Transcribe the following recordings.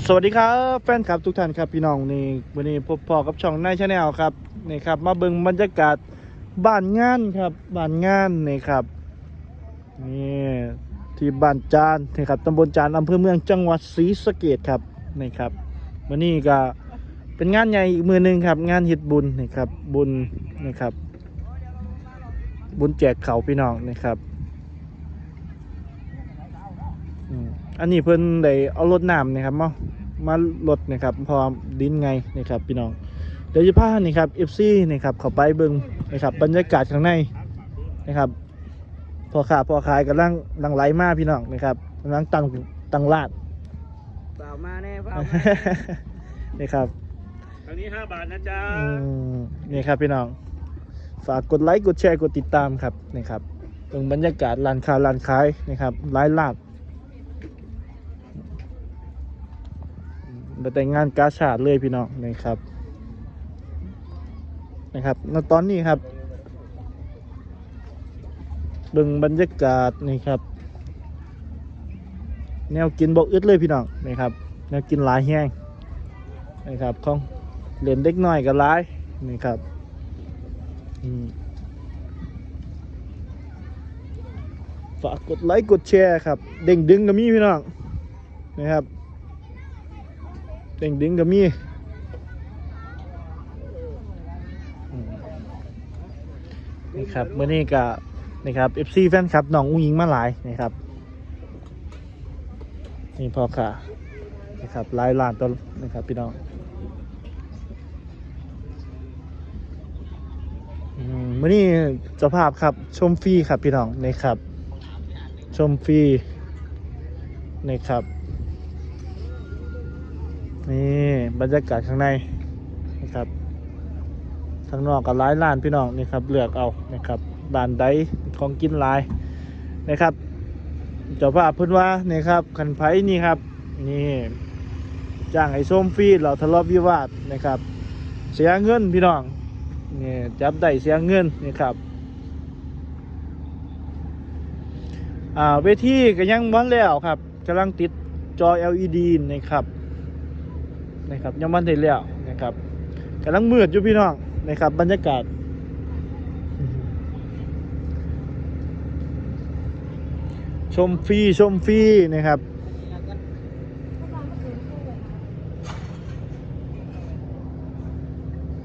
สวัสดีครับแฟนคลับทุกท่านครับพี่น้องนี่วันนี้พบพอกับช่องนายชาแนลครับนี่ครับ มาเบิ่งบรรยากาศบ้านงานครับบ้านงานนี่ครับนี่ที่บ้านจานนี่ครับตำบลจานอำเภอเมืองจังหวัดศรีสะเกษครับนี่ครับวันนี้ก็เป็นงานใหญ่อีกมือหนึ่งครับ งานเฮ็ดบุญนี่ครับบุญนี่ครับ บุญแจกเขาพี่น้องนี่ครับ อืมอันนี้เพิ่นได้เอารถน้ำนะครับมามาลดนะครับพอดินไงนะครับพี่น้องเดี๋ยวจะพานี่ครับ FC นี่ครับเข้าไปเบิ่งนะครับบรรยากาศข้างในนะครับพอขาพอขายกำลังลังไหลมาพี่น้องนะครับกำลังตั้งตั้งลาดเปล่ามาแน่เปล่านี่ครับทางนี้5บาทนะจ๊ะอืมนี่ครับพี่น้อง ฝากกดไลค์กดแชร์กดติดตามครับนี่ครับเบิ่งบรรยากาศร้านค้าร้านขายนะครับหลายลาด มาแต่งงานกาชาดเลยพี่น้องนะครับ นะครับณตอนนี้ครับเบิ่งบรรยากาศนี่ครับ แนวกินบอกอึดเลยพี่น้องนี่ครับ แนวกินหลายแห้งนะครับของเหรียญเด็กน้อยกับหลายนี่ครับฝากกดไลค์กดแชร์ครับ เด้งดึงก็มีพี่น้องนะครับ ต่งดึงก็มีนี่ครับเมื่อนี้ก็นี่ครับ FC แฟนครับน้องอุ้งยิงมาหลายนะครับนี่พอค่ะนะครับลายล้านต้นนะครับพี่น้องอืมมื่อนี้จ้าภาพครับชมฟรีครับพี่น้องนี่ครับ ชมฟรีนี่ครับ นี่บรรยากาศข้างในนะครับข้างนอกกับร้ายร้านพี่น้องนี่ครับเลือกเอานะครับร้านใดของกินหลายนะครับเจ้าภาพพิ่นว่านี่ครับขันไผนี่ครับนี่จ้างไอ้ส้มฟรีเราทะเลาะวิวาทนะครับ เสียเงินพี่น้องนี่จับได้เสียเงินนี่ครับอ่าเวทีก็ยังวันแล้วครับกำลังติดจอ LED นะครับ นะครับยังมันได้แล้วนะครับกำลังมืดอยู่พี่น้องนะครับ บรรยากาศชมฟรีชมฟรีนะครับ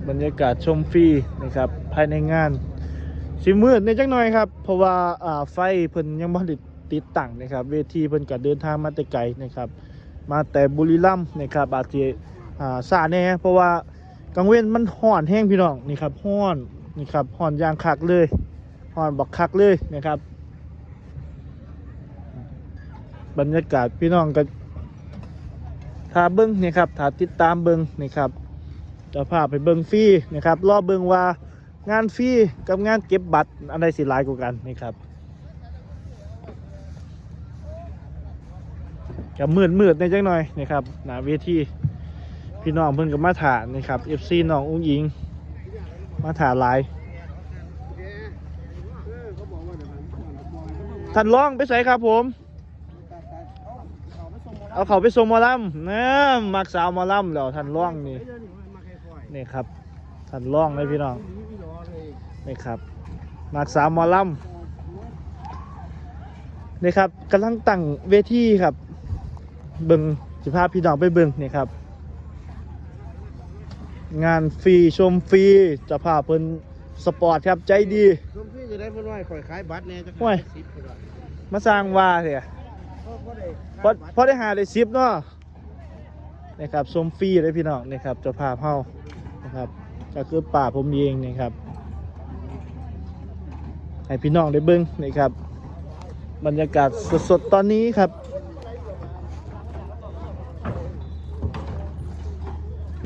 บรรยากาศชมฟรีนะครับ ภายในงานสิมืดในจักหน่อยครับ เพราะว่าไฟเพิ่นยังบ่ได้ติดตั้งนะครับ เวทีเพิ่นก็เดินทางมาแต่ไกลนะครับ มาแต่บุรีรัมย์นะครับอาจจะอ่าซาแน่เพราะว่ากังเว้นมันห่อนแห้งพี่น้องนี่ครับห่อนนี่ครับห่อนยางคักเลยห่อนบักคักเลยนะครับ บรรยากาศพี่น้องก็ถ้าเบิ้งนี่ครับถ้าติดตามเบิ้งนี่ครับจะพาไปเบิ้งฟรีนะครับรอบเบิ้งว่างานฟรีกับงานเก็บบัตรอันใดสิหลายกว่ากันนี่ครับ กับมืดมืดในจังหน่อยนะครับหนาเวทีพี่น้องเพิ่นกับมาถานะครับ FC น้องอุ้งอิง มาถาหลายท่านร้องไปใส่ครับผม เอาเขาไปส่งมอลำนะมักสาวมอลำแล้วท่านร้องนี่นี่ครับท่านร้องเลยพี่น้องนี่ครับมักสาวมอลำนี่ครับกำลังตั้งเวทีครับ เบิงสิภาพพี่น้องไปเบิงนี่ครับ งานฟรีชมฟรีเจะพาพเพิ่นสปอร์ตครับใจดีชมพี่จะได้เพิ่นว่าข่อยขายบัตรแน่จะโอ้ยสิบเพิ่นว่ามาสร้างว่าเถอะเพราะบ่ได้พอพอได้หาได้ซิปเนาะนี่ครับชมฟรีเลยพี่น้องนี่ครับเจะพาพเฮานะครับก็คือป่าผมเองนี่ครับให้พี่น้องได้เบิ่งนี่ครับ บรรยากาศสดๆตอนนี้ครับ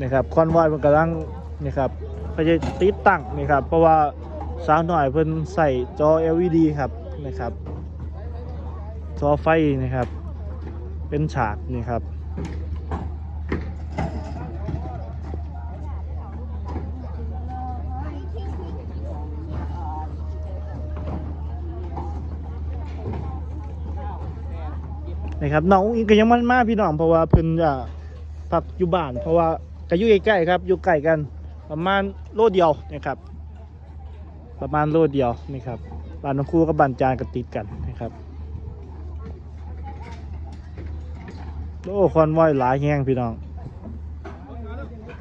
นะครับคอนวอยมันกำลังนี่ครับพยายติดตั้งนี่ครับเพราะว่าสาวหน่อยเพิ่นใส่จอ LED ครับนะครับจอไฟนะครับ เป็นฉากนี่ครับนะครับน้องอิงก็ยังมันมากพี่น้องเพราะว่าเพิ่นจะพักอยู่บ้านเพราะว่า ก็อยู่ใกล้ๆครับอยู่ใกล้กันประมาณโลเดียวนะครับ ประมาณโลเดียวนี่ครับบ้านน้องครูกับบ้านจานก็ติดกันนะครับโอ้คอนวอยหลายแห้งพี่น้อง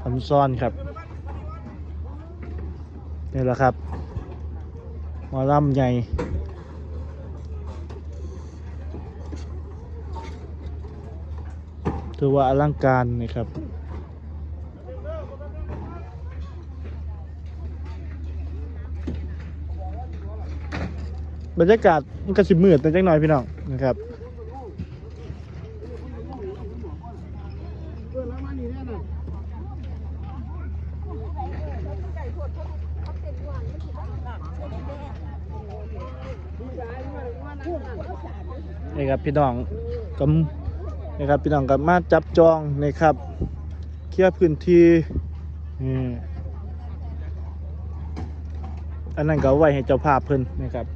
ทำซ้อนครับนี่แหละครับมอลำใหญ่ถือว่าอลังการนะครับ บรรยากาศมันก็สิมืดแต่จังหน่อยพี่น้องนะครับเนี่ครับพี่น้องก็นี่ครับพี่น้องก็มาจับจองนะครับเคลียร์พื้นที่อันนั้นก็ไว้ให้เจ้าภาพเพิ่นนะครับ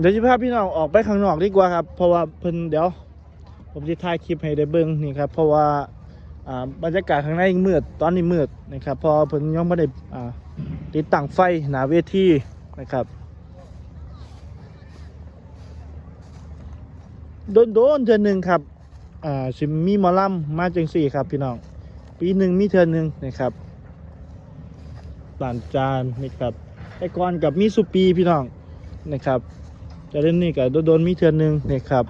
เดี๋ยวจะพาพี่น้องออกไปข้างนอกดีกว่าครับ เพราะว่าเพิ่นเดี๋ยว ผมจะถ่ายคลิปให้ได้เบิ่งนี่ครับ เพราะว่าอ่าบรรยากาศข้างในยังมืดตอนนี้มืดนะครับพอเพิ่นยังไม่ได้อ่าติดตั้งไฟหนาเวทีนะครับโดนโดนเทือนหนึ่งครับอ่าสิมีหมอลำมาจังสี่ครับพี่น้อง ปีหนึ่งมีเทือนหนึ่งนะครับหลานจานนี่ครับแต่ก่อนกับมีสุปีพี่น้องนะครับ จะเล่นนี่กับโดนมีเทือนหนึ่งนี่ครับ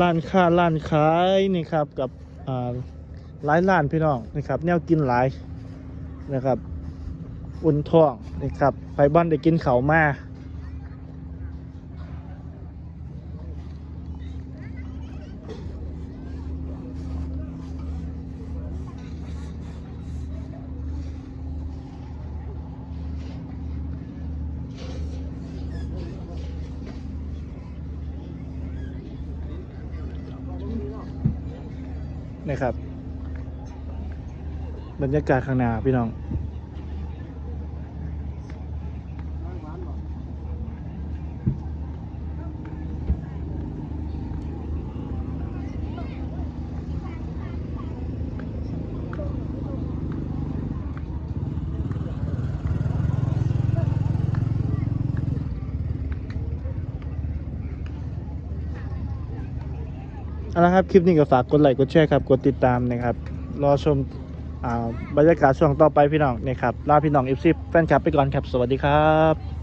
ร้านค้าร้านขายนี่ครับกับอ่าหลายร้านพี่น้องนะครับ แนวกินหลายนะครับ อุ่นท้องนะครับไปบ้านได้กินเขามา นะครับ บรรยากาศข้างหน้าพี่น้อง เอาละครับ คลิปนี้ก็ฝากกดไลค์กดแชร์ครับ กดติดตามนะครับ รอชมอบรรยากาศช่วงต่อไปพี่น้องนะครับลาพี่น้องเอฟซีแฟนคลับไปก่อนครับ สวัสดีครับ